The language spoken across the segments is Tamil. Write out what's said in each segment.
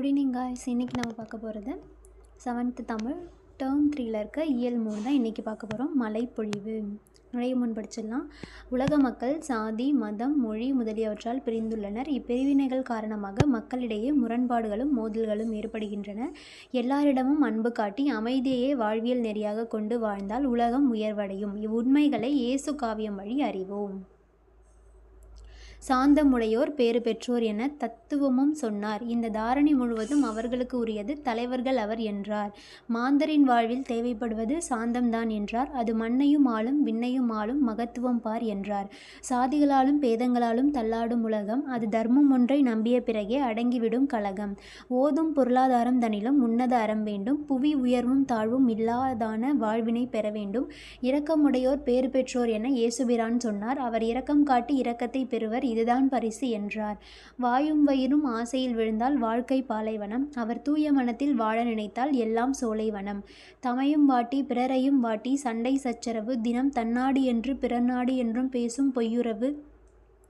குட் ஈவினிங் காய்ஸ் இன்றைக்கி நம்ம பார்க்க போகிறது செவன்த்து தமிழ் டேர்ம் த்ரீயில் இருக்க இயல் மூணு தான் இன்றைக்கி பார்க்க போகிறோம் மலைப்பொழிவு. நுழைய முன் படிச்சிடலாம். உலக மக்கள் சாதி மதம் மொழி முதலியவற்றால் பிரிந்துள்ளனர். இப்பிரிவினைகள் காரணமாக மக்களிடையே முரண்பாடுகளும் மோதல்களும் ஏற்படுகின்றன. எல்லாரிடமும் அன்பு காட்டி அமைதியையே வாழ்வியல் நெறியாக கொண்டு வாழ்ந்தால் உலகம் உயர்வடையும். இவ்வுண்மைகளை இயேசு காவியம் வழி அறிவோம். சாந்தமுடையோர் பேறு பெற்றோர் என தத்துவமும் சொன்னார். இந்த தாரணை முழுவதும் அவர்களுக்கு உரியது தலைவர்கள் அவர் என்றார். மாந்தரின் வாழ்வில் தேவைப்படுவது சாந்தம்தான் என்றார். அது மண்ணையும் ஆளும் விண்ணையும் ஆளும் மகத்துவம் பார் என்றார். சாதிகளாலும் பேதங்களாலும் தள்ளாடும் உலகம் அது தர்மம் ஒன்றை நம்பிய பிறகே அடங்கிவிடும் கழகம். ஓதும் பொருளாதாரம் தனிலும் உன்னத அறம் வேண்டும். புவி உயர்வும் தாழ்வும் இல்லாதான வாழ்வினை பெற வேண்டும். இரக்கமுடையோர் பேறு பெற்றோர் என இயேசுபிரான் சொன்னார். அவர் இரக்கம் காட்டி இரக்கத்தை பெறுவர் இதுதான் பரிசு என்றார். வாயும் வயிறும் ஆசையில் விழுந்தால் வாழ்க்கை பாலைவனம். அவர் தூய மனத்தில் வாழ நினைத்தால் எல்லாம் சோலைவனம். தமையும் வாட்டி பிறரையும் வாட்டி சண்டை சச்சரவு தினம் தன்னாடு என்று பிறர் நாடு என்றும் பேசும் பொய்யுறவு.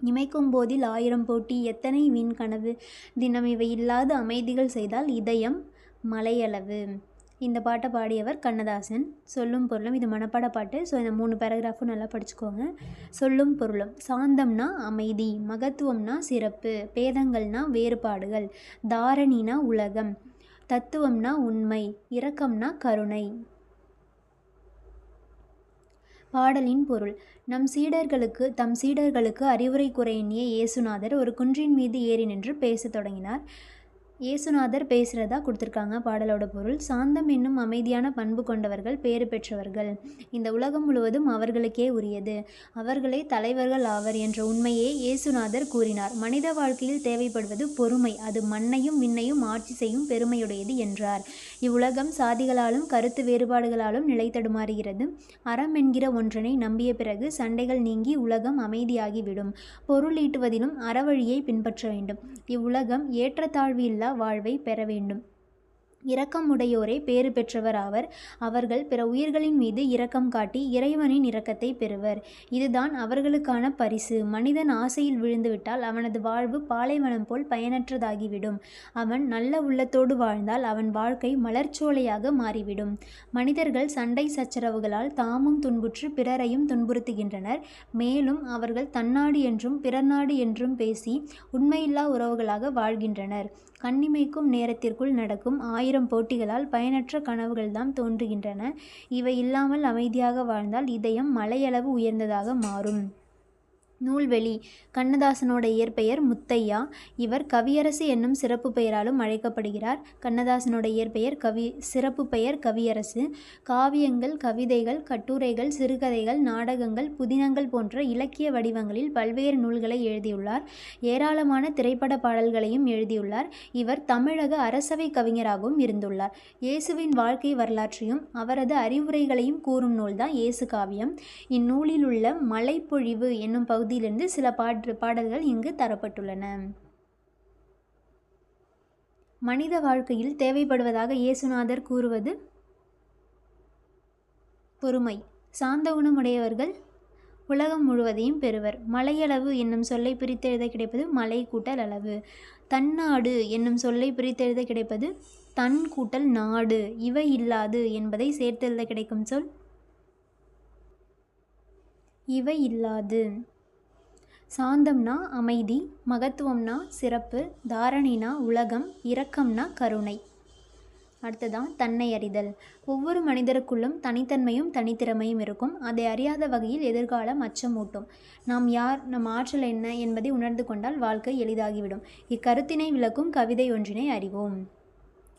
இமைக்கும் போதில் ஆயிரம் போட்டி எத்தனை வீண் கனவு. தினம் இவை இல்லாத அமைதிகள் செய்தால் இதயம் மலையளவு. இந்த பாட்டை பாடியவர் கண்ணதாசன். சொல்லும் பொருளும் இது மனப்பாட பாட்டு. ஸோ இந்த மூணு பேராகிராஃபும் நல்லா படிச்சுக்கோங்க. சொல்லும் பொருளும் சாந்தம்னா அமைதி மகத்துவம்னா சிறப்பு பேதங்கள்னா வேறுபாடுகள் தாரணினா உலகம் தத்துவம்னா உண்மை இரக்கம்னா கருணை. பாடலின் பொருள் நம் சீடர்களுக்கு தம் சீடர்களுக்கு அறிவுரை கூற எண்ணிய இயேசுநாதர் ஒரு குன்றின் மீது ஏறி நின்று பேசத் தொடங்கினார். இயேசுநாதர் பேசுகிறதா கொடுத்துருக்காங்க பாடலோட பொருள். சாந்தம் என்னும் அமைதியான பண்பு கொண்டவர்கள் பேறு பெற்றவர்கள். இந்த உலகம் முழுவதும் அவர்களுக்கே உரியது. அவர்களே தலைவர்கள் ஆவர் என்ற உண்மையே இயேசுநாதர் கூறினார். மனித வாழ்க்கையில் தேவைப்படுவது பொறுமை. அது மண்ணையும் விண்ணையும் ஆட்சி செய்யும் பெருமையுடையது என்றார். இவ்வுலகம் சாதிகளாலும் கருத்து வேறுபாடுகளாலும் நிலைத்தடுமாறுகிறது அறம் என்கிற ஒன்றனை நம்பிய பிறகு சண்டைகள் நீங்கி உலகம் அமைதியாகிவிடும். பொருள் ஈட்டுவதிலும் அறவழியை பின்பற்ற வேண்டும். இவ்வுலகம் ஏற்றத்தாழ்வு இல்லா வாழ்வை பெற வேண்டும். இரக்கமுடையோரே பேறு பெற்றவர் ஆவர். அவர்கள் பிற உயிர்களின் மீது இரக்கம் காட்டி இறைவனின் இரக்கத்தை பெறுவர். இதுதான் அவர்களுக்கான பரிசு. மனிதன் ஆசையில் விழுந்துவிட்டால் அவனது வாழ்வு பாலைவனம் போல் பயனற்றதாகிவிடும். அவன் நல்ல உள்ளத்தோடு வாழ்ந்தால் அவன் வாழ்க்கை மலர்ச்சோலையாக மாறிவிடும். மனிதர்கள் சண்டை சச்சரவுகளால் தாமும் துன்புற்று பிறரையும் துன்புறுத்துகின்றனர். மேலும் அவர்கள் தன்னாடு என்றும் பிறர் நாடு என்றும் பேசி உண்மையில்லா உறவுகளாக வாழ்கின்றனர். கண்ணிமைக்கும் நேரத்திற்குள் நடக்கும் ஆயிரம் போட்டிகளால் பயனற்ற கனவுகள்தான் தோன்றுகின்றன. இவை இல்லாமல் அமைதியாக வாழ்ந்தால் இதயம் மலையளவு உயர்ந்ததாக மாறும். நூல்வெளி. கண்ணதாசனோட இயற்பெயர் முத்தையா. இவர் கவியரசு என்னும் சிறப்பு பெயராலும் அழைக்கப்படுகிறார். கண்ணதாசனோட இயற்பெயர் கவி சிறப்பு பெயர் கவியரசு. காவியங்கள் கவிதைகள் கட்டுரைகள் சிறுகதைகள் நாடகங்கள் புதினங்கள் போன்ற இலக்கிய வடிவங்களில் பல்வேறு நூல்களை எழுதியுள்ளார். ஏராளமான திரைப்பட பாடல்களையும் எழுதியுள்ளார். இவர் தமிழக அரசவை கவிஞராகவும் இருந்துள்ளார். இயேசுவின் வாழ்க்கை வரலாற்றையும் அவரது அறிவுரைகளையும் கூறும் நூல்தான் இயேசு காவியம். இந்நூலில் உள்ள மலைப்பொழிவு என்னும் பகுதி பகுதியிலிருந்து சில பாட்டு பாடல்கள் இங்கு தரப்பட்டுள்ளன. மனித வாழ்க்கையில் தேவைப்படுவதாக இயேசுநாதர் கூறுவது? பொறுமை. சாந்த குணமுடையவர்கள் உலகம் முழுவதையும் பெறுவர். மலையளவு என்னும் சொல்லை பிரித்தெழுத கிடைப்பது மலை கூட்டல் அளவு. தன்னாடு என்னும் சொல்லை பிரித்தெழுத கிடைப்பது தன் கூட்டல் நாடு. இவை இல்லாது என்பதை சேர்த்தெழுத கிடைக்கும் சொல்? இவை இல்லாது. சாந்தம்னா அமைதி மகத்துவம்னா சிறப்பு தாரணினா உலகம் இரக்கம்னா கருணை. அடுத்ததான் தன்னை அறிதல். ஒவ்வொரு மனிதருக்குள்ளும் தனித்தன்மையும் தனித்திறமையும் இருக்கும். அதை அறியாத வகையில் எதிர்காலம் அச்சமூட்டும். நாம் யார் நம் ஆற்றல் என்ன என்பதை உணர்ந்து கொண்டால் வாழ்க்கை எளிதாகிவிடும். இக்கருத்தினை விளக்கும் கவிதை ஒன்றினை அறிவோம்.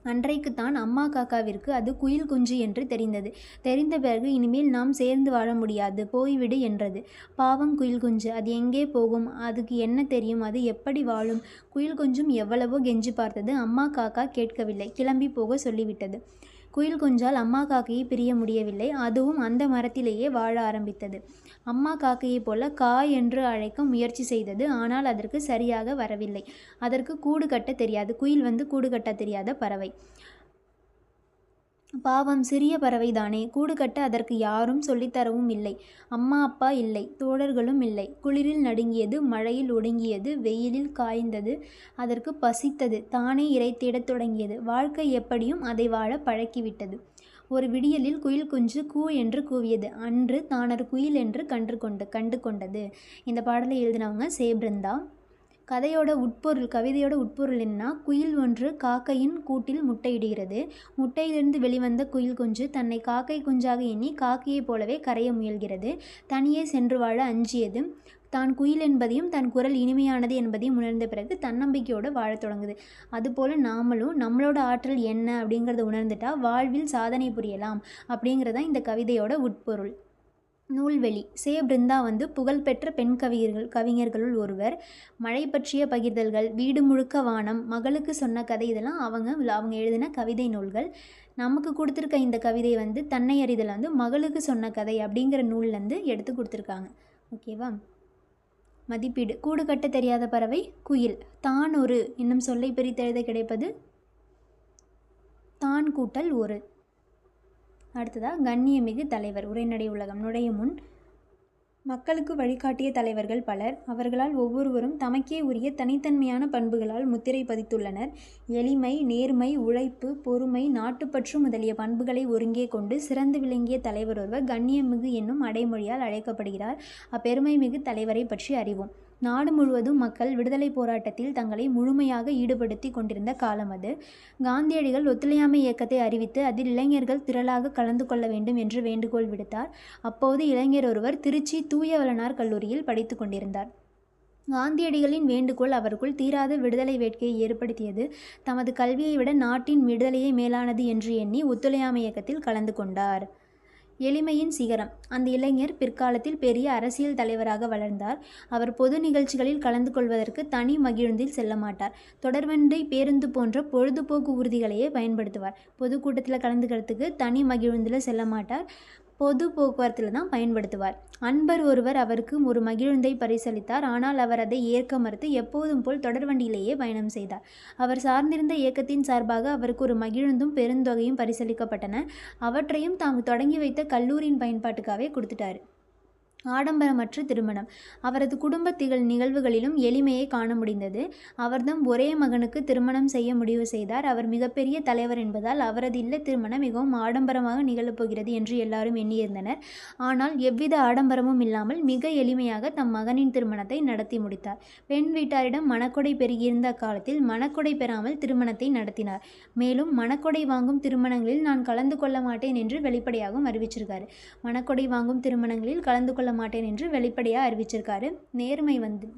அன்றைக்குத்தான் அம்மா காக்காவிற்கு அது குயில் குஞ்சு என்று தெரிந்தது. தெரிந்த பிறகு இனிமேல் நாம் சேர்ந்து வாழ முடியாது போய்விடு என்றது. பாவம் குயில் குஞ்சு அது எங்கே போகும்? அதுக்கு என்ன தெரியும்? அது எப்படி வாழும்? குயில் குஞ்சும் எவ்வளவோ கெஞ்சி பார்த்தது அம்மா காக்கா கேட்கவில்லை. கிளம்பி போக சொல்லிவிட்டது. குயில் குஞ்சால் அம்மா காக்கையை பிரிய முடியவில்லை. அதுவும் அந்த மரத்திலேயே வாழ ஆரம்பித்தது. அம்மா காக்கையைப் போல கா என்று அழைக்க முயற்சி செய்தது ஆனால் அதற்கு சரியாக வரவில்லை. அதற்கு கூடு கட்ட தெரியாது. குயில் வந்து கூடு கட்ட தெரியாத பறவை. பாவம் சிறிய பறவைதானே? கூடு கட்ட அதற்கு யாரும் சொல்லித்தரவும் இல்லை. அம்மா அப்பா இல்லை. தோழர்களும் இல்லை. குளிரில் நடுங்கியது மழையில் ஒடுங்கியது வெயிலில் காய்ந்தது அதற்கு பசித்தது தானே இரை தேடத் தொடங்கியது. வாழ்க்கை எப்படியும் அதை வாழ பழக்கிவிட்டது. ஒரு விடியலில் குயில் குஞ்சு கூ என்று கூவியது. அன்று தானர் குயில் என்று கன்று கொண்டு கண்டு கொண்டது. இந்த பாடலை எழுதினவங்க சேபிருந்தா கதையோட உட்பொருள் கவிதையோட உட்பொருள் என்னன்னா குயில் ஒன்று காக்கையின் கூட்டில் முட்டையிடுகிறது. முட்டையிலிருந்து வெளிவந்த குயில் குஞ்சு தன்னை காக்கை குஞ்சாக எண்ணி காக்கையைப் போலவே கரைய முயல்கிறது. தனியே சென்று வாழ அஞ்சியது தான் குயில் என்பதையும் தன் குரல் இனிமையானது என்பதையும் உணர்ந்த பிறகு தன்னம்பிக்கையோடு வாழத் தொடங்குது. அதுபோல் நாமளும் நம்மளோட ஆற்றல் என்ன அப்படிங்கிறத உணர்ந்துட்டா வாழ்வில் சாதனை புரியலாம் அப்படிங்கிறதான் இந்த கவிதையோட உட்பொருள். நூல்வெளி. சே பிருந்தா வந்து புகழ்பெற்ற பெண் கவிஞர்கள் கவிஞர்களுள் ஒருவர். மழை பற்றிய பகிர்தல்கள் வீடு முழுக்க வானம் மகளுக்கு சொன்ன கதை இதெல்லாம் அவங்க அவங்க எழுதின கவிதை நூல்கள். நமக்கு கொடுத்துருக்க இந்த கவிதை வந்து தன்னை அறிதல் வந்து மகளுக்கு சொன்ன கதை அப்படிங்கிற நூல்லேருந்து எடுத்து கொடுத்துருக்காங்க. ஓகேவா? மதிப்பீடு. கூடு கட்ட தெரியாத பறவை குயில். தான் ஒரு என்னும் சொல்லை பிரித்தெழுத கிடைப்பது தான் கூட்டல் ஒரு. அடுத்ததாக கண்ணியமிகு தலைவர் உரைநடை உலகம் நுழையும் முன். மக்களுக்கு வழிகாட்டிய தலைவர்கள் பலர் அவர்களால் ஒவ்வொருவரும் தமக்கே உரிய தனித்தன்மையான பண்புகளால் முத்திரை பதித்துள்ளனர். எளிமை நேர்மை உழைப்பு பொறுமை நாட்டுப்பற்று முதலிய பண்புகளை ஒருங்கே கொண்டு சிறந்து விளங்கிய தலைவர் ஒருவர் கண்ணியமிகு என்னும் அடைமொழியால் அழைக்கப்படுகிறார். அப்பெருமை மிகு தலைவரை பற்றி அறிவோம். நாடு முழுவதும் மக்கள் விடுதலை போராட்டத்தில் தங்களை முழுமையாக ஈடுபடுத்தி கொண்டிருந்த காலம் அது. காந்தியடிகள் ஒத்துழையாமை இயக்கத்தை அறிவித்து அதில் இளைஞர்கள் திரளாக கலந்து கொள்ள வேண்டும் என்று வேண்டுகோள் விடுத்தார். அப்போது இளைஞர் ஒருவர் திருச்சி தூயவளனார் கல்லூரியில் படித்து கொண்டிருந்தார். காந்தியடிகளின் வேண்டுகோள் அவருக்குள் தீராத விடுதலை வேட்கையை ஏற்படுத்தியது. தமது கல்வியை விட நாட்டின் விடுதலையே மேலானது என்று எண்ணி ஒத்துழையாமை இயக்கத்தில் கலந்து கொண்டார். எளிமையின் சிகரம். அந்த இளைஞர் பிற்காலத்தில் பெரிய அரசியல் தலைவராக வளர்ந்தார். அவர் பொது நிகழ்ச்சிகளில் கலந்து கொள்வதற்கு தனி மகிழுந்தில் செல்ல மாட்டார். தொடர்வண்டி பேருந்து போன்ற பொழுதுபோக்கு ஊர்திகளையே பயன்படுத்துவார். பொதுக்கூட்டத்தில் கலந்துக்கிறதுக்கு தனி மகிழுந்தில் செல்ல மாட்டார். பொது போக்குவரத்தில் தான் பயன்படுத்துவார். அன்பர் ஒருவர் அவருக்கு ஒரு மகிழுந்தை பரிசளித்தார். ஆனால் அவர் அதை ஏற்க மறுத்து எப்போதும் போல் தொடர்வண்டியிலேயே பயணம் செய்தார். அவர் சார்ந்திருந்த இயக்கத்தின் சார்பாக அவருக்கு ஒரு மகிழுந்தும் பெருந்தொகையும் பரிசளிக்கப்பட்டன. அவற்றையும் தாம் தொடங்கி வைத்த கல்லூரியின் பயன்பாட்டுக்காகவே கொடுத்துட்டாரு. ஆடம்பரமற்ற திருமணம். அவரது குடும்ப திகழ் நிகழ்வுகளிலும் எளிமையை காண முடிந்தது. அவர்தம் ஒரே மகனுக்கு திருமணம் செய்ய முடிவு செய்தார். அவர் மிகப்பெரிய தலைவர் என்பதால் அவரது இல்ல திருமணம் மிகவும் ஆடம்பரமாக நிகழப்போகிறது என்று எல்லாரும் எண்ணியிருந்தனர். ஆனால் எவ்வித ஆடம்பரமும் இல்லாமல் மிக எளிமையாக தம் மகனின் திருமணத்தை நடத்தி முடித்தார். பெண் வீட்டாரிடம் மணக்கொடை பெருகியிருந்த காலத்தில் மணக்கொடை பெறாமல் திருமணத்தை நடத்தினார். மேலும் மணக்கொடை வாங்கும் திருமணங்களில் நான் கலந்து கொள்ள மாட்டேன் என்று வெளிப்படையாகவும் அறிவிச்சிருக்காரு. மணக்கொடை வாங்கும் திருமணங்களில் கலந்து கொள்ள மாட்டேன் என்று வெளிப்படையாக அறிவிச்சிருக்காரு. நேர்மை வந்து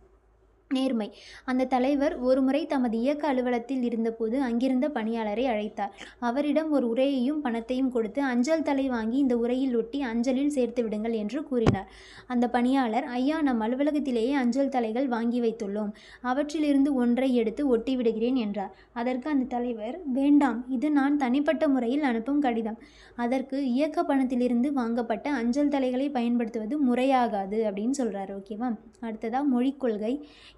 நேர்மை. அந்த தலைவர் ஒருமுறை தமது இயக்க அலுவலகத்தில் இருந்தபோது அங்கிருந்த பணியாளரை அழைத்தார். அவரிடம் ஒரு உரையையும் பணத்தையும் கொடுத்து அஞ்சல் தலை வாங்கி இந்த உரையில் ஒட்டி அஞ்சலில் சேர்த்து விடுங்கள் என்று கூறினார். அந்த பணியாளர் ஐயா நம் அலுவலகத்திலேயே அஞ்சல் தலைகள் வாங்கி வைத்துள்ளோம். அவற்றிலிருந்து ஒன்றை எடுத்து ஒட்டி விடுகிறேன் என்றார். அதற்கு அந்த தலைவர் வேண்டாம் இது நான் தனிப்பட்ட முறையில் அனுப்பும் கடிதம். அதற்கு இயக்க பணத்திலிருந்து வாங்கப்பட்ட அஞ்சல் தலைகளை பயன்படுத்துவது முறையாகாது அப்படின்னு சொல்கிறார் ஓகேவா? அடுத்ததாக மொழிக் கொள்கை.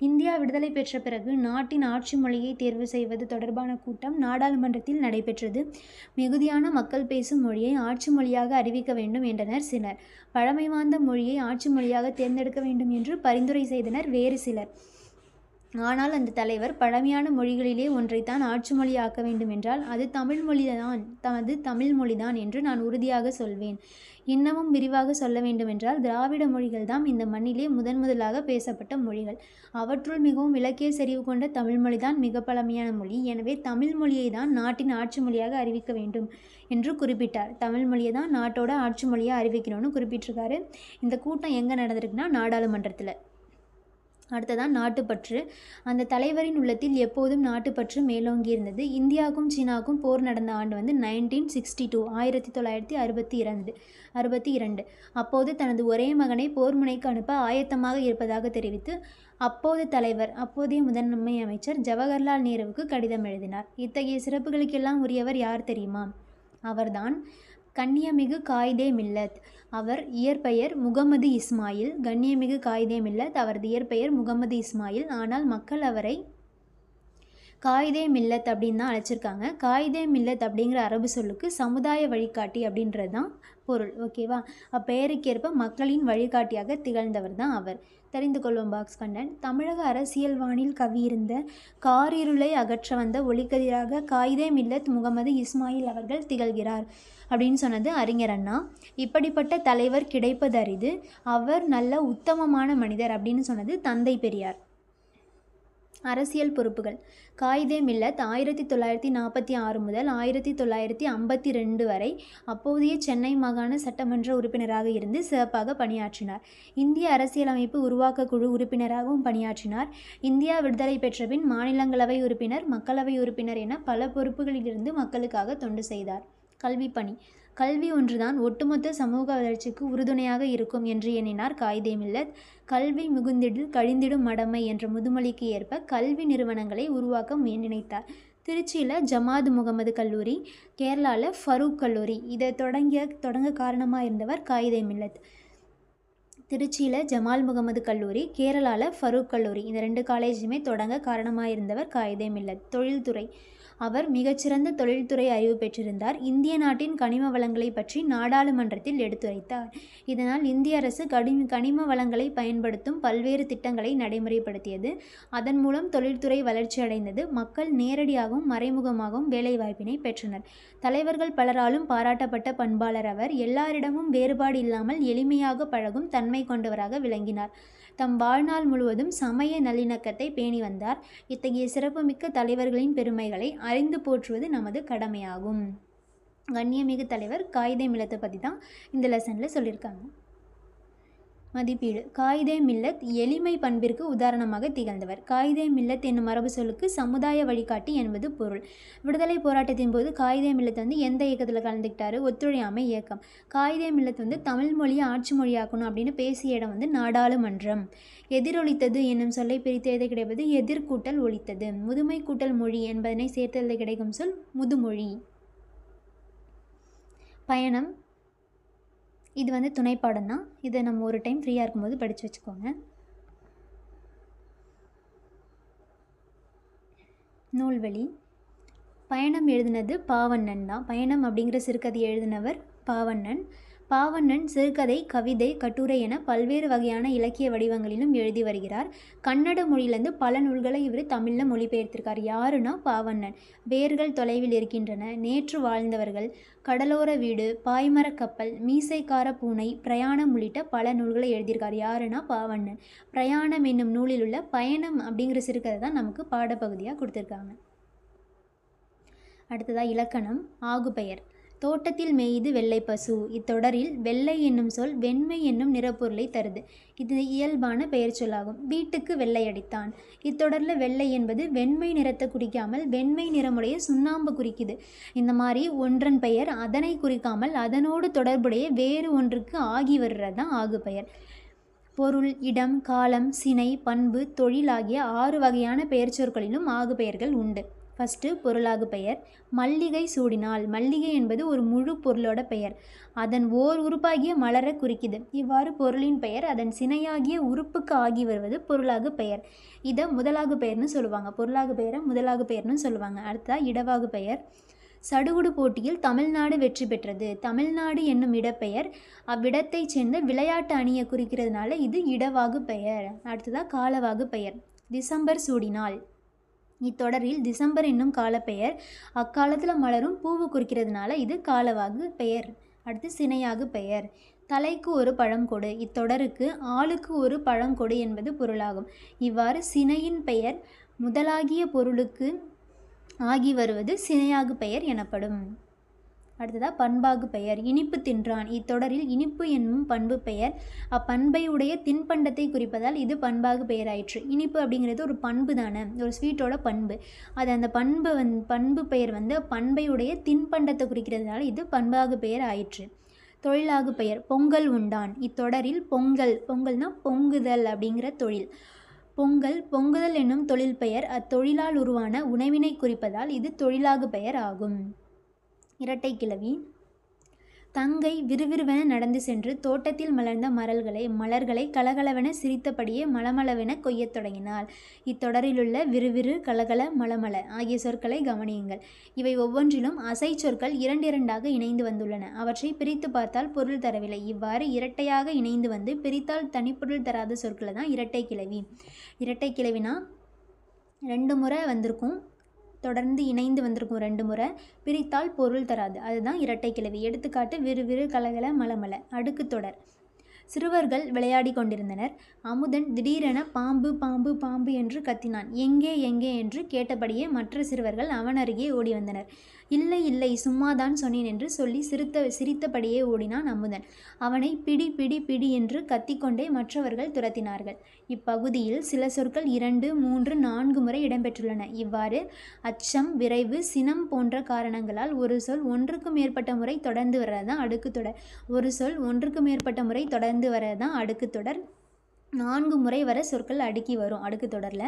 இந்தியா விடுதலை பெற்ற பிறகு நாட்டின் ஆட்சி மொழியை தேர்வு செய்வது தொடர்பான கூட்டம் நாடாளுமன்றத்தில் நடைபெற்றது. மிகுதியான மக்கள் பேசும் மொழியை ஆட்சி மொழியாக அறிவிக்க வேண்டும் என்றனர் சிலர். பழமை வாய்ந்த மொழியை ஆட்சி மொழியாக தேர்ந்தெடுக்க வேண்டும் என்று பரிந்துரை செய்தனர் வேறு சிலர். ஆனால் அந்த தலைவர் பழமையான மொழிகளிலே ஒன்றைத்தான் ஆட்சி மொழியாக்க வேண்டும் என்றால் அது தமிழ் மொழிதான் அது தமிழ் மொழிதான் என்று நான் உறுதியாக சொல்வேன். இன்னமும் விரிவாக சொல்ல வேண்டுமென்றால் திராவிட மொழிகள் தான் இந்த மண்ணிலே முதன் முதலாக பேசப்பட்ட மொழிகள். அவற்றுள் மிகவும் இலக்கிய செறிவு கொண்ட தமிழ் மொழிதான் மிக பழமையான மொழி. எனவே தமிழ் மொழியை தான் நாட்டின் ஆட்சி மொழியாக அறிவிக்க வேண்டும் என்று குறிப்பிட்டார். தமிழ் மொழியை தான் நாட்டோட ஆட்சி மொழியாக அறிவிக்கணும்னு குறிப்பிட்டிருக்காரு. இந்த கூட்டம் எங்கே நடந்திருக்குன்னா நாடாளுமன்றத்தில். அடுத்ததான் நாட்டுப்பற்று. அந்த தலைவரின் உள்ளத்தில் எப்போதும் நாட்டுப்பற்று மேலோங்கி இருந்தது. இந்தியாவுக்கும் சீனாவுக்கும் போர் நடந்த ஆண்டு வந்து நைன்டீன் சிக்ஸ்டி டூ ஆயிரத்தி தொள்ளாயிரத்தி அறுபத்தி இரண்டு அறுபத்தி இரண்டு. அப்போது தனது ஒரே மகனை போர் முனைக்கு அனுப்ப ஆயத்தமாக இருப்பதாக தெரிவித்து அப்போது தலைவர் அப்போதைய முதன்மை அமைச்சர் ஜவஹர்லால் நேருவுக்கு கடிதம் எழுதினார். இத்தகைய சிறப்புகளுக்கெல்லாம் உரியவர் யார் தெரியுமா? அவர்தான் கண்ணியமிகு காயிதே மில்லத். அவர் இயற்பெயர் முகமது இஸ்மாயில். கண்ணியமிகு காயிதேமில்ல அவரது இயற்பெயர் முகமது இஸ்மாயில். ஆனால் மக்கள் அவரை காயிதே மில்லத் அப்படின்னு தான் அழைச்சிருக்காங்க. காயிதே மில்லத் அப்படிங்கிற அரபு சொல்லுக்கு சமுதாய வழிகாட்டி அப்படின்றது தான் பொருள். ஓகேவா அப்பெயருக்கேற்ப மக்களின் வழிகாட்டியாக திகழ்ந்தவர் தான் அவர். தெரிந்து கொள்வோம் பாக்ஸ் கண்டன் தமிழக அரசியல் வானில் கவியிருந்த காரிருளை அகற்ற வந்த ஒளிக்கதிராக காயிதே மில்லத் முகமது இஸ்மாயில் அவர்கள் திகழ்கிறார் அப்படின்னு சொன்னது அறிஞர் அண்ணா. இப்படிப்பட்ட தலைவர் கிடைப்பது அரிது அவர் நல்ல உத்தமமான மனிதர் அப்படின்னு சொன்னது தந்தை பெரியார். அரசியல் பொறுப்புகள். காயிதே மில்லத் ஆயிரத்தி தொள்ளாயிரத்தி நாற்பத்தி ஆறு முதல் ஆயிரத்தி தொள்ளாயிரத்தி ஐம்பத்தி ரெண்டு வரை அப்போதைய சென்னை மாகாண சட்டமன்ற உறுப்பினராக இருந்து சிறப்பாக பணியாற்றினார். இந்திய அரசியலமைப்பு உருவாக்க குழு உறுப்பினராகவும் பணியாற்றினார். இந்தியா விடுதலை பெற்ற பின் மாநிலங்களவை உறுப்பினர் மக்களவை உறுப்பினர் என பல பொறுப்புகளிலிருந்து மக்களுக்காக தொண்டு செய்தார். கல்வி பணி. கல்வி ஒன்றுதான் ஒட்டுமொத்த சமூக வளர்ச்சிக்கு உறுதுணையாக இருக்கும் என்று எண்ணினார் காயிதே மில்லத். கல்வி மிகுந்திடில் கழிந்திடும் மடமை என்ற முதுமொழிக்கு ஏற்ப கல்வி நிறுவனங்களை உருவாக்க முய- நினைத்தார் திருச்சியில் ஜமாத் முகமது கல்லூரி கேரளாவில் ஃபரூக் கல்லூரி இதை தொடங்கிய தொடங்க காரணமாக இருந்தவர் காயிதே மில்லத். திருச்சியில் ஜமால் முகமது கல்லூரி கேரளாவில் ஃபரூக் கல்லூரி இந்த ரெண்டு காலேஜுமே தொடங்க காரணமாக இருந்தவர் காயிதே மில்லத். தொழில்துறை அவர் மிகச்சிறந்த தொழில்துறை அறிவு பெற்றிருந்தார். இந்திய நாட்டின் கனிம வளங்களை பற்றி நாடாளுமன்றத்தில் எடுத்துரைத்தார். இதனால் இந்திய அரசு கனிம கனிம வளங்களை பயன்படுத்தும் பல்வேறு திட்டங்களை நடைமுறைப்படுத்தியது. அதன் மூலம் தொழில்துறை வளர்ச்சி அடைந்தது. மக்கள் நேரடியாகவும் மறைமுகமாகவும் வேலைவாய்ப்பினை பெற்றனர். தலைவர்கள் பலராலும் பாராட்டப்பட்ட பண்பாளர் அவர் எல்லாரிடமும் வேறுபாடு இல்லாமல் எளிமையாக பழகும் தன்மை கொண்டவராக விளங்கினார். தம் வாழ்நாள் முழுவதும் சமய நல்லிணக்கத்தை பேணி வந்தார். இத்தகைய சிறப்புமிக்க தலைவர்களின் பெருமைகளை அறிந்து போற்றுவது நமது கடமையாகும். கண்ணியமிகு தலைவர் காயிதே மில்லத்தை பற்றி தான் இந்த லெசனில் சொல்லியிருக்காங்க. மதிப்பீடு. காயிதே மில்லத் எளிமை பண்பிற்கு உதாரணமாக திகழ்ந்தவர். காயிதே மில்லத் என்னும் மரபு சொல்லுக்கு சமுதாய வழிகாட்டி என்பது பொருள். விடுதலை போராட்டத்தின் போது காயிதே மில்லத் வந்து எந்த இயக்கத்தில் கலந்துக்கிட்டாரு? ஒத்துழையாமை இயக்கம். காயிதே மில்லத் வந்து தமிழ் மொழியை ஆட்சி மொழியாக்கணும் அப்படின்னு பேசிய இடம் வந்து நாடாளுமன்றம். எதிரொலித்தது என்னும் சொல்லை பிரித்து எது கிடைப்பது எதிர்கூட்டல் ஒழித்தது. முதுமை கூட்டல் மொழி என்பதனை சேர்த்தது கிடைக்கும் சொல் முதுமொழி. பயணம் இது வந்து துணைப்பாடம் தான் இதை நம்ம ஒரு டைம் ஃப்ரீயாக இருக்கும்போது படித்து வச்சுக்கோங்க. நூல்வழி. பயணம் எழுதினது பாவண்ணன் தான். பயணம் அப்படிங்கிற சிறுகதை எழுதினவர் பாவண்ணன். பாவண்ணன் சிறுகதை கவிதை கட்டுரை என பல்வேறு வகையான இலக்கிய வடிவங்களிலும் எழுதி வருகிறார். கன்னட மொழியிலேருந்து பல நூல்களை இவர் தமிழில் மொழிபெயர்த்திருக்கார். யாருன்னா பாவண்ணன். வேர்கள் தொலைவில் இருக்கின்றன. நேற்று வாழ்ந்தவர்கள். கடலோர வீடு பாய்மரக் கப்பல் மீசைக்கார பூனை பிரயாணம் உள்ளிட்ட பல நூல்களை எழுதியிருக்கார். யாருன்னா பாவண்ணன். பிரயாணம் என்னும் நூலில் உள்ள பயணம் அப்படிங்கிற சிறுகதை தான் நமக்கு பாடப்பகுதியாக கொடுத்துருக்காங்க. அடுத்ததாக இலக்கணம். ஆகுபெயர். தோட்டத்தில் மேய்து வெள்ளை பசு. இத்தொடரில் வெள்ளை என்னும் சொல் வெண்மை என்னும் நிறப்பொருளை தருது. இது இயல்பான பெயர் சொல்லாகும். வீட்டுக்கு வெள்ளை அடித்தான் இத்தொடரில் வெள்ளை என்பது வெண்மை நிறத்தை குறிக்காமல் வெண்மை நிறமுடைய சுண்ணாம்பு குறிக்குது. இந்த மாதிரி ஒன்றன் பெயர் அதனை குறிக்காமல் அதனோடு தொடர்புடைய வேறு ஒன்றுக்கு ஆகி வர்றது தான் ஆகுபெயர் பொருள் இடம் காலம் சினை பண்பு தொழில் ஆகிய ஆறு வகையான பெயர் சொற்களிலும் ஆகுபெயர்கள் உண்டு. ஃபஸ்ட்டு பொருளாகு பெயர். மல்லிகை சூடினால் மல்லிகை என்பது ஒரு முழு பொருளோட பெயர். அதன் ஓர் உறுப்பாகிய மலரை குறிக்குது. இவ்வாறு பொருளின் பெயர் அதன் சினையாகிய உறுப்புக்கு ஆகி வருவது பொருளாகு பெயர். இதை முதலாகு பெயர்னு சொல்லுவாங்க. பொருளாகு பெயரை முதலாகு பெயர்னு சொல்லுவாங்க. அடுத்ததாக இடவாகு பெயர். சடுகுடு போட்டியில் தமிழ்நாடு வெற்றி பெற்றது. தமிழ்நாடு என்னும் இடப்பெயர் அவ்விடத்தைச் சேர்ந்த விளையாட்டு அணியை குறிக்கிறதுனால இது இடவாகு பெயர். அடுத்ததாக காலவாகு பெயர். டிசம்பர் சூடினால். இத்தொடரில் டிசம்பர் என்னும் காலப்பெயர் அக்காலத்தில் மலரும் பூவு குறிக்கிறதுனால இது காலவாகு பெயர். அடுத்து சினையாகு பெயர். தலைக்கு ஒரு பழங்கொடு இத்தொடருக்கு ஆளுக்கு ஒரு பழங்கொடு என்பது பொருளாகும். இவ்வாறு சினையின் பெயர் முதலாகிய பொருளுக்கு ஆகி வருவது சினையாகு பெயர் எனப்படும். அடுத்ததாக பண்பாகு பெயர். இனிப்பு தின்றான். இத்தொடரில் இனிப்பு என்னும் பண்பு பெயர். அப்பண்பை உடைய தின்பண்டத்தை குறிப்பதால் இது பண்பாகு பெயராயிற்று. இனிப்பு அப்படிங்கிறது ஒரு பண்பு தானே. ஒரு ஸ்வீட்டோட பண்பு. அது அந்த பண்பு வந் பண்பு பெயர் வந்து பண்பை உடைய தின்பண்டத்தை குறிக்கிறதுனால இது பண்பாகு பெயர் ஆயிற்று தொழிலாகு பெயர். பொங்கல் உண்டான். இத்தொடரில் பொங்கல். பொங்கல்னா பொங்குதல் அப்படிங்கிற தொழில். பொங்கல் பொங்குதல் என்னும் தொழில் பெயர். அத்தொழிலால் உருவான உணவினை குறிப்பதால் இது தொழிலாகு பெயர் ஆகும். இரட்டை கிழவி. தங்கை விறுவிறுவென நடந்து சென்று தோட்டத்தில் மலர்ந்த மரல்களை மலர்களை கலகலவென சிரித்தபடியே மலமளவென கொய்யத் தொடங்கினாள். இத்தொடரிலுள்ள விறுவிறு கலகல மலமல ஆகிய சொற்களை கவனியுங்கள். இவை ஒவ்வொன்றிலும் அசை சொற்கள் இரண்டிரண்டாக இணைந்து வந்துள்ளன. அவற்றை பிரித்து பார்த்தால் பொருள் தரவில்லை. இவ்வாறு இரட்டையாக இணைந்து வந்து பிரித்தால் தனிப்பொருள் தராத சொற்களை தான் இரட்டை கிளவி இரட்டை கிளவினா ரெண்டு முறை வந்திருக்கும். தொடர்ந்து இணைந்து வந்திருக்கும் ரெண்டு முறை பிரித்தால் பொருள் தராது. அதுதான் இரட்டை கிளவி எடுத்துக்காட்டு விறுவிறு கலகல மலமல. அடுக்கு தொடர். சிறுவர்கள் விளையாடி கொண்டிருந்தனர். அமுதன் திடீரென பாம்பு பாம்பு பாம்பு என்று கத்தினான். எங்கே எங்கே என்று கேட்டபடியே மற்ற சிறுவர்கள் அவன் அருகே ஓடி வந்தனர். இல்லை இல்லை சும்மாதான் சொன்னேன் என்று சொல்லி சிரித்த சிரித்தபடியே ஓடினான் அமுதன். அவனை பிடி பிடி பிடி என்று கத்திக்கொண்டே மற்றவர்கள் துரத்தினார்கள். இப்பகுதியில் சில சொற்கள் இரண்டு மூன்று நான்கு முறை இடம்பெற்றுள்ளன. இவ்வாறு அச்சம் விரைவு சினம் போன்ற காரணங்களால் ஒரு சொல் ஒன்றுக்கு மேற்பட்ட முறை தொடர்ந்து வர்றது தான் அடுக்கு தொடர். ஒரு சொல் ஒன்றுக்கு மேற்பட்ட முறை தொடர்ந்து வர்றதான் அடுக்கு தொடர். நான்கு முறை வர சொற்கள் அடுக்கி வரும் அடுக்கு தொடரில்.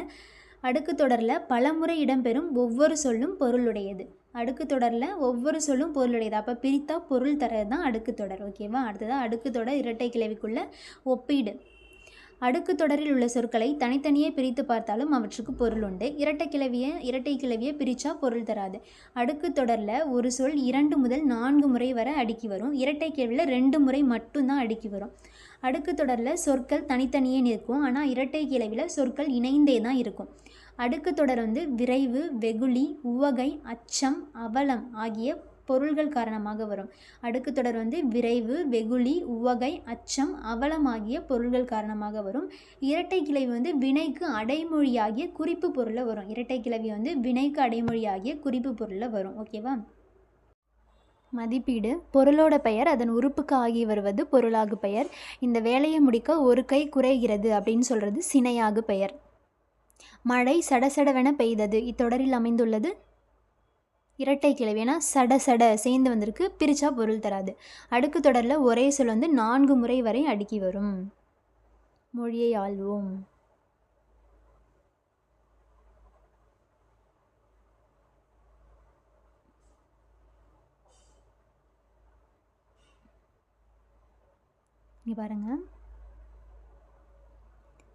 அடுக்கு தொடரில் பல முறை இடம்பெறும் ஒவ்வொரு சொல்லும் பொருளுடையது. அடுக்கு தொடரில் ஒவ்வொரு சொல்லும் பொருளுடையது. அப்போ பிரித்தா பொருள் தரது தான் அடுக்கு தொடர் ஓகேவா அடுத்ததாக அடுக்கு தொடர் இரட்டை கிளவிக்குள்ள ஒப்பீடு. அடுக்கு தொடரில் உள்ள சொற்களை தனித்தனியே பிரித்து பார்த்தாலும் அவற்றுக்கு பொருள் உண்டு. இரட்டை கிளவியை இரட்டை கிளவியை பிரித்தா பொருள் தராது. அடுக்கு தொடரில் ஒரு சொல் இரண்டு முதல் நான்கு முறை வரை அடுக்கி வரும். இரட்டை கிளவியில் ரெண்டு முறை மட்டும்தான் அடுக்கி வரும். அடுக்கு தொடரில் சொற்கள் தனித்தனியே நிற்கும். ஆனால் இரட்டை கிளவியில் சொற்கள் இணைந்தே தான் இருக்கும். அடுக்கு தொடர் வந்து விரைவு வெகுளி உவகை அச்சம் அவலம் ஆகிய பொருள்கள் காரணமாக வரும். அடுக்கு தொடர் வந்து விரைவு வெகுளி உவகை அச்சம் அவலம் ஆகிய பொருள்கள் காரணமாக வரும். இரட்டை கிளவி வந்து வினைக்கு அடைமொழியாகிய குறிப்பு பொருளில் வரும். இரட்டை கிளவி வந்து வினைக்கு அடைமொழியாகிய குறிப்பு பொருளில் வரும். ஓகேவா? மதிப்பீடு பொருளோட பெயர் அதன் உறுப்புக்கு ஆகி வருவது பொருளாகு பெயர். இந்த வேலையை முடிக்க ஒரு கை குறைகிறது அப்படின்னு சொல்கிறது சினையாகு பெயர். மழை சடசடவென பெய்தது. இத்தொடரில் அமைந்துள்ளது இரட்டை கிளவி ஏன்னா சட சட சேர்ந்து வந்திருக்கு. பிரிச்சா பொருள் தராது. அடுக்கு தொடரில் ஒரே சொல் வந்து நான்கு முறை வரை அடுக்கி வரும். மொழியை ஆள்வோம். இங்கே பாருங்கள்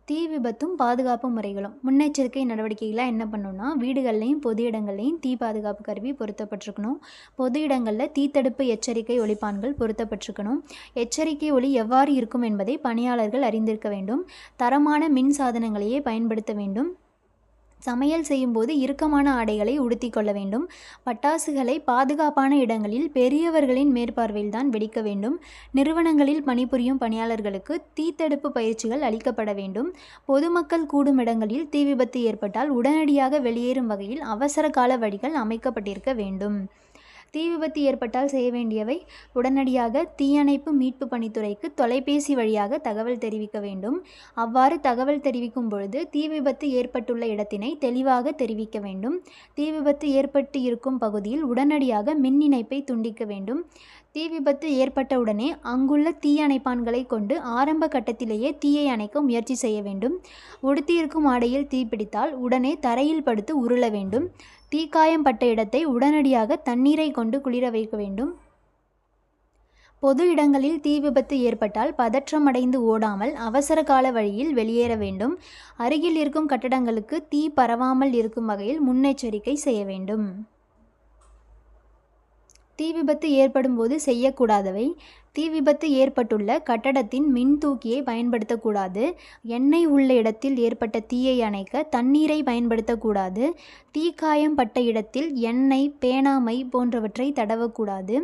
தீ விபத்தும் பாதுகாப்பு முறைகளும். முன்னெச்சரிக்கை நடவடிக்கைகளாக என்ன பண்ணணும்னா வீடுகள்லையும் பொது இடங்கள்லையும் தீ பாதுகாப்பு கருவி பொருத்தப்பட்டிருக்கணும். பொது இடங்களில் தீத்தடுப்பு எச்சரிக்கை ஒளிப்பான்கள் பொருத்தப்பட்டிருக்கணும். எச்சரிக்கை ஒளி எவ்வாறு இருக்கும் என்பதை பணியாளர்கள் அறிந்திருக்க வேண்டும். தரமான மின் சாதனங்களையே பயன்படுத்த வேண்டும். சமையல் செய்யும்போது இறுக்கமான ஆடைகளை உடுத்தி கொள்ள வேண்டும். பட்டாசுகளை பாதுகாப்பான இடங்களில் பெரியவர்களின் மேற்பார்வையில் தான் வெடிக்க வேண்டும். நிறுவனங்களில் பணிபுரியும் பணியாளர்களுக்கு தீத்தடுப்பு பயிற்சிகள் அளிக்கப்பட வேண்டும். பொதுமக்கள் கூடும் இடங்களில் தீ விபத்து ஏற்பட்டால் உடனடியாக வெளியேறும் வகையில் அவசர கால வழிகள் அமைக்கப்பட்டிருக்க வேண்டும். தீ விபத்து ஏற்பட்டால் செய்ய வேண்டியவை உடனடியாக தீயணைப்பு மீட்பு பணித்துறைக்கு தொலைபேசி வழியாக தகவல் தெரிவிக்க வேண்டும். அவ்வாறு தகவல் தெரிவிக்கும் பொழுது தீ விபத்து ஏற்பட்டுள்ள இடத்தினை தெளிவாக தெரிவிக்க வேண்டும். தீ விபத்து ஏற்பட்டு இருக்கும் பகுதியில் உடனடியாக மின் இணைப்பை துண்டிக்க வேண்டும். தீ விபத்து ஏற்பட்ட உடனே அங்குள்ள தீயணைப்பான்களை கொண்டு ஆரம்ப கட்டத்திலேயே தீயை அணைக்க முயற்சி செய்ய வேண்டும். உடுத்தியிருக்கும் ஆடையில் தீப்பிடித்தால் உடனே தரையில் படுத்து உருள வேண்டும். தீக்காயம் பட்ட இடத்தை உடனடியாக தண்ணீரை கொண்டு குளிர வைக்க வேண்டும். பொது இடங்களில் தீ விபத்து ஏற்பட்டால் பதற்றமடைந்து ஓடாமல் அவசர கால வழியில் வெளியேற வேண்டும். அருகில் இருக்கும் கட்டடங்களுக்கு தீ பரவாமல் இருக்கும் வகையில் முன்னெச்சரிக்கை செய்ய வேண்டும். தீ விபத்து ஏற்படும் போது செய்யக்கூடாதவை. தீ விபத்து ஏற்பட்டுள்ள கட்டடத்தின் மின் தூக்கியை பயன்படுத்தக்கூடாது. எண்ணெய் உள்ள இடத்தில் ஏற்பட்ட தீயை அணைக்க தண்ணீரை பயன்படுத்தக்கூடாது. தீக்காயம் பட்ட இடத்தில் எண்ணெய் பேனாமை போன்றவற்றை தடவக்கூடாது.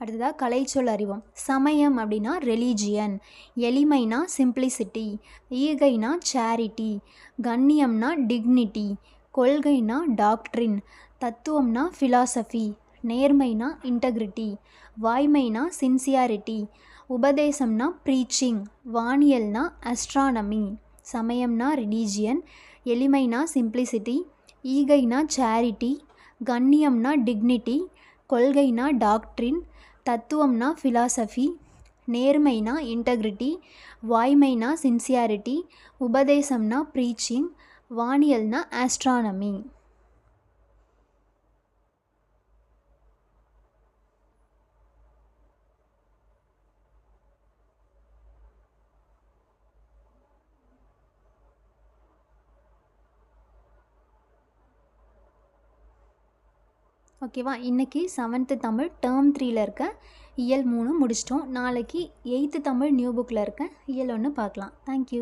அடுத்ததாக கலைச்சொல் அறிவோம். சமயம் அப்படின்னா ரெலிஜியன் எளிமைனா சிம்பிளிசிட்டி ஈகைனா சேரிட்டி கண்ணியம்னா டிக்னிட்டி கொள்கைனா டாக்ட்ரின் தத்துவம்னா ஃபிலாசபி நேர்மைனா இன்டெகிரிட்டி வாய்மைனா சின்சியாரிட்டி உபதேசம்னா ப்ரீச்சிங் வானியல்னா அஸ்ட்ரானமி சமயம்னா ரிலீஜியன் எளிமைனா சிம்ப்ளிசிட்டி ஈகைனா சேரிட்டி கண்ணியம்னா டிக்னிட்டி கொள்கைனா டாக்ட்ரின் தத்துவம்னா ஃபிலாசபி நேர்மைனா இன்டெகிரிட்டி வாய்மைனா சின்சியாரிட்டி உபதேசம்னா ப்ரீச்சிங் வானியல்னா ஆஸ்ட்ரானமி ஓகேவா? இன்றைக்கி செவன்த்து தமிழ் டேர்ம் த்ரீயில் இருக்க இயல் மூணு முடிச்சிட்டோம். நாளைக்கு எயித்து தமிழ் நியூ புக்கில் இருக்க இயல் ஒன்று பார்க்கலாம். தேங்க்யூ